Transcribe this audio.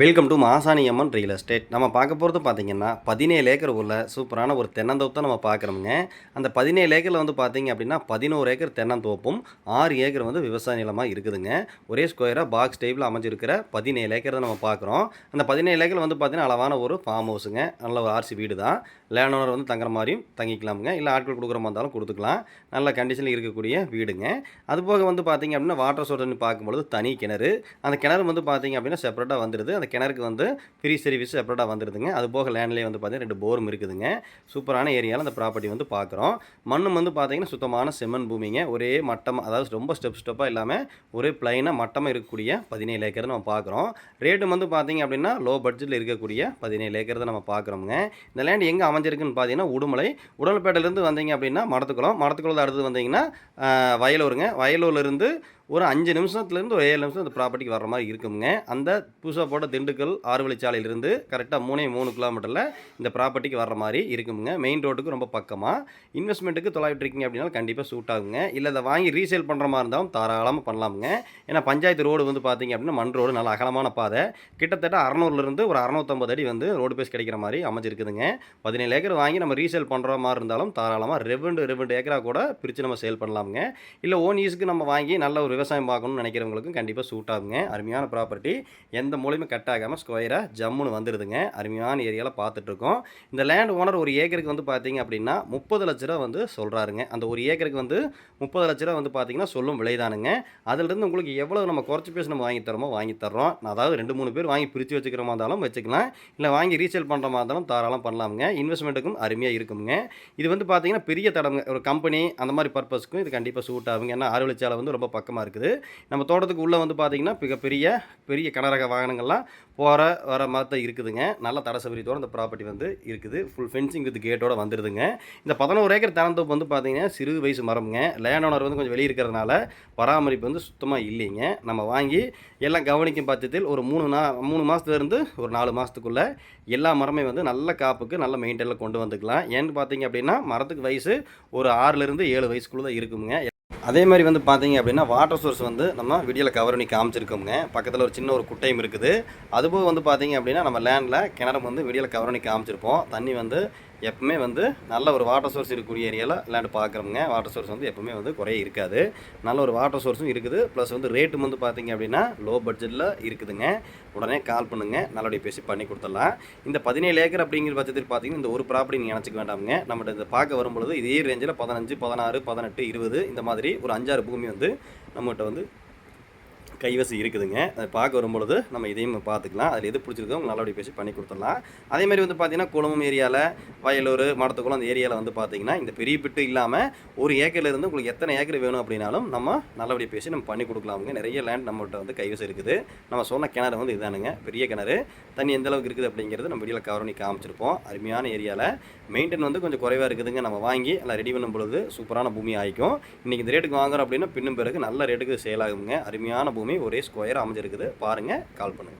Welcome to Masani Amman real estate நம்ம பார்க்க போகிறது பார்த்தீங்கன்னா பதினேழு ஏக்கர் உள்ள சூப்பரான ஒரு தென்னந்தோப்பு தான் நம்ம பார்க்குறோமுங்க. அந்த பதினேழு ஏக்கரில் வந்து பார்த்திங்க அப்படின்னா பதினோரு ஏக்கர் தென்னந்தோப்பும் ஆறு ஏக்கர் வந்து விவசாய நிலமாக இருக்குதுங்க. ஒரே ஸ்கொயராக பாக்ஸ் டைப்பில் அமைஞ்சிருக்கிற பதினேழு ஏக்கர் தான் நம்ம பார்க்குறோம். அந்த பதினேழு ஏக்கர் வந்து பார்த்திங்கன்னா அளவான ஒரு ஃபார்ம் ஹவுஸுங்க நல்ல ஒரு ஆர்சி வீடு தான். லேண்ட் ஓனர் வந்து தங்குற மாதிரியும் தங்கிக்கலாமுங்க. இல்லை ஆட்கள் கொடுக்குற மாதிரி இருந்தாலும் கொடுத்துக்கலாம். நல்ல கண்டிஷனில் இருக்கக்கூடிய வீடுங்க. அது போக வந்து பார்த்திங்க அப்படின்னா வாட்டர் சோர்ஸ்னு பார்க்கும்பொழுது தனி கிணறு. அந்த கிணறு வந்து பார்த்தீங்க அப்படின்னா செப்பரேட்டாக வந்துடுது அந்த கிணறுக்கு வந்து ஃப்ரீ சர்வீஸ் செப்பரேட்டாக வந்துடுதுங்க அது போக லேண்ட்லேயே வந்து பார்த்தீங்கன்னா ரெண்டு போரும் இருக்குதுங்க. சூப்பரான ஏரியாவில் அந்த ப்ராப்பர்ட்டி வந்து பார்க்குறோம் மண்ணும் வந்து பார்த்தீங்கன்னா சுத்தமான செம்மண் பூமிங்க. ஒரே மட்டம் அதாவது ரொம்ப ஸ்டெப் ஸ்டெப்பாக இல்லாமல் ஒரே பிளைனாக மட்டமாக இருக்கக்கூடிய பதினேழு ஏக்கர் நம்ம பார்க்குறோம் ரேட்டு வந்து பார்த்தீங்க அப்படின்னா லோ பட்ஜெட்டில் இருக்கக்கூடிய பதினேழு ஏக்கர் தான் நம்ம பார்க்குறோங்க இந்த லேண்ட் எங்கே அமைஞ்சிருக்குன்னு பார்த்தீங்கன்னா உடுமலை. உடல்பேட்டையிலேருந்து வந்தீங்க அப்படின்னா மடத்துக்குளம். மடத்துக்குளம் அடுத்து வந்தீங்கன்னா வயலூருங்க. வயலூர்லேருந்து ஒரு அஞ்சு நிமிஷத்துலேருந்து ஒரு ஏழு நிமிஷம் அந்த ப்ராப்பர்ட்டிக்கு வர்ற மாதிரி இருக்குங்க. அந்த புதுசாக போட்ட திண்டுக்கல் ஆறுவழிச்சாலையிலிருந்து கரெக்டாக மூணே மூணு கிலோமீட்டரில் இந்த ப்ராப்பர்ட்டிக்கு வர்ற மாதிரி இருக்குங்க. மெயின் ரோட்டுக்கு ரொம்ப பக்கமாக இன்வெஸ்ட்மெண்ட்டுக்கு தொலைவிட்டு இருக்கீங்க அப்படின்னா கண்டிப்பாக சூட் ஆகுங்க. இல்லை அதை வாங்கி ரீசேல் பண்ணுற மாதிரி இருந்தாலும் தாராளமாக பண்ணலாமுங்க. ஏன்னா பஞ்சாயத்து ரோடு வந்து பார்த்தீங்க அப்படின்னா மண் ரோடு நல்ல அகலமான பாதை. கிட்டத்தட்ட அறநூறுலேருந்து ஒரு அறநூற்றம்பது அடி வந்து ரோடு பேஸ் கிடைக்கிற மாதிரி அமைஞ்சிருக்குதுங்க. பதினேழு ஏக்கர் வாங்கி நம்ம ரீசேல் பண்ணுற மாதிரி இருந்தாலும் தாராளமாக ரெவெண்டு ரெவெண்டு ஏக்கராக கூட பிரித்து நம்ம சேல் பண்ணலாமுங்க. இல்லை ஓன் யூஸுக்கு நம்ம வாங்கி நல்ல ஒரு விவசாயம் பார்க்கணும்னு நினைக்கிறவங்களுக்கும் கண்டிப்பாக சூட் ஆகுங்க. அருமையான ப்ராப்பர்ட்டி எந்த மூலியமும் கட் ஆகாமல் ஸ்கொயராக ஜம்முன்னு வந்துடுதுங்க அருமையான ஏரியாவில் பார்த்துட்ருக்கோம். இந்த லேண்ட் ஓனர் ஒரு ஏக்கருக்கு வந்து பார்த்தீங்க அப்படின்னா முப்பது லட்ச ரூபா வந்து சொல்கிறாருங்க அந்த ஒரு ஏக்கருக்கு வந்து முப்பது லட்ச ரூபா வந்து பார்த்தீங்கன்னா சொல்லும் விலைதானுங்க. அதிலிருந்து உங்களுக்கு எவ்வளோ நம்ம குறைச்சி பேசி நம்ம வாங்கி தரோமோ வாங்கி தர்றோம். அதாவது ரெண்டு மூணு பேர் வாங்கி பிரித்து வச்சுக்கிற மாதிரி இருந்தாலும் வச்சுக்கலாம். இல்லை வாங்கி ரீசேல் பண்ணுற மாதிரி இருந்தாலும் தாராளம் பண்ணலாமுங்க. இன்வெஸ்ட்மெண்ட்டுக்கும் அருமையாக இருக்குங்க. இது வந்து பார்த்தீங்கன்னா பெரிய தடங்க ஒரு கம்பெனி அந்த மாதிரி பர்பஸ்க்கும் இது கண்டிப்பாக சூட் ஆகுங்க. ஏன்னா அறுவலிச்சாலை வந்து ரொம்ப பக்கமாக இருக்குது. நம்ம தோட்டத்துக்கு உள்ளே வந்து பார்த்தீங்கன்னா மிகப்பெரிய பெரிய கனரக வாகனங்கள்லாம் போகிற வர மாதிரி தான் இருக்குதுங்க. நல்ல தட சௌகரியத்தோட இந்த ப்ராப்பர்ட்டி வந்து இருக்குது. ஃபுல் ஃபென்சிங் வித் கேட்டோடு வந்துடுதுங்க இந்த பதினோரு ஏக்கர் திறந்தோப்பு வந்து பார்த்தீங்கன்னா சிறு வயசு மரம்ங்க. லேண்ட் ஓனர் வந்து கொஞ்சம் வெளியே இருக்கிறதுனால பராமரிப்பு வந்து சுத்தமாக இல்லைங்க. நம்ம வாங்கி எல்லாம் கவனிக்கும் பட்சத்தில் ஒரு மூணு நா மூணு மாதத்துலேருந்து ஒரு நாலு மாதத்துக்குள்ளே எல்லா மரமே வந்து நல்ல காப்புக்கு நல்ல மெயின்டைனில் கொண்டு வந்துக்கலாம். ஏன்னு பார்த்தீங்க அப்படின்னா மரத்துக்கு வயசு ஒரு ஆறுலேருந்து ஏழு வயசுக்குள்ளே தான் இருக்குங்க. அதே மாதிரி வந்து பார்த்தீங்க அப்படின்னா வாட்டர் சோர்ஸ் வந்து நம்ம வீடியோவில் கவர் பண்ணி காமிச்சிருக்கோங்க பக்கத்தில் ஒரு சின்ன ஒரு குட்டையும் இருக்குது. அதுபோக வந்து பார்த்தீங்க அப்படின்னா நம்ம லேண்டில் கிணறு வந்து வீடியோவில் கவர் பண்ணி காமிச்சிருப்போம். தண்ணி வந்து எப்பவுமே வந்து நல்ல ஒரு வாட்டர் சோர்ஸ் இருக்கக்கூடிய ஏரியாவில் லேண்டு பார்க்குறோங்க வாட்டர் சோர்ஸ் வந்து எப்பவுமே வந்து குறைய இருக்காது. நல்ல ஒரு வாட்டர் சோர்ஸும் இருக்குது. ப்ளஸ் வந்து ரேட்டும் வந்து பார்த்தீங்க அப்படின்னா லோ பட்ஜெட்டில் இருக்குதுங்க. உடனே கால் பண்ணுங்கள் நல்லபடியாக பேசி பண்ணி கொடுத்துடலாம். இந்த பதினேழு ஏக்கர் அப்படிங்கிற பட்சத்தில் பார்த்தீங்கன்னா இந்த ஒரு ப்ராப்பர்ட்டி நீங்கள் நினச்சிக்க வேண்டாமுங்க. நம்மகிட்ட இதை பார்க்க வரும்பொழுது இதே ரேஞ்சில் பதினஞ்சு பதினாறு பதினெட்டு இருபது இந்த மாதிரி ஒரு அஞ்சாறு பூமி வந்து நம்மகிட்ட வந்து கைவசம் இருக்குதுங்க. அதை பார்க்க வரும்பொழுது நம்ம இதையும் பார்த்துக்கலாம். அதில் எது பிடிச்சிருக்கோ உங்களுக்கு நல்லபடியாக பேசி பண்ணி கொடுத்துடலாம். அதே மாதிரி வந்து பார்த்தீங்கன்னா குளமும் ஏரியாவில் வயலூர் மடத்துக்குளம் அந்த ஏரியாவில் வந்து பார்த்தீங்கன்னா இந்த பெரிய பிட்டு இல்லாமல் ஒரு ஏக்கர்லேருந்து உங்களுக்கு எத்தனை ஏக்கர் வேணும் அப்படின்னாலும் நம்ம நல்லபடியாக பேசி நம்ம பண்ணி கொடுக்கலாமுங்க நிறைய லேண்ட் நம்மகிட்ட வந்து கைவசம் இருக்குது. நம்ம சொன்ன கிணறு வந்து இதானுங்க. பெரிய கிணறு. தண்ணி எந்த அளவுக்கு இருக்குது அப்படிங்கிறது நம்ம வீடியோவில் கவர் பண்ணி காமிச்சிருப்போம். அருமையான ஏரியாவில் மெயின்டைன் வந்து கொஞ்சம் குறைவாக இருக்குதுங்க. நம்ம வாங்கி எல்லாம் ரெடி பண்ணும் பொழுது சூப்பரான பூமி ஆகிக்கும் இன்றைக்கி இந்த ரேட்டுக்கு வாங்குறோம் அப்படின்னா பின்னும் பிறகு நல்ல ரேட்டுக்கு சேல் ஆகுங்க. அருமையான பூமி. ஒரே ஸ்கொயர் அமைஞ்சிருக்குது. பாருங்கள் கால் பண்ணுங்கள்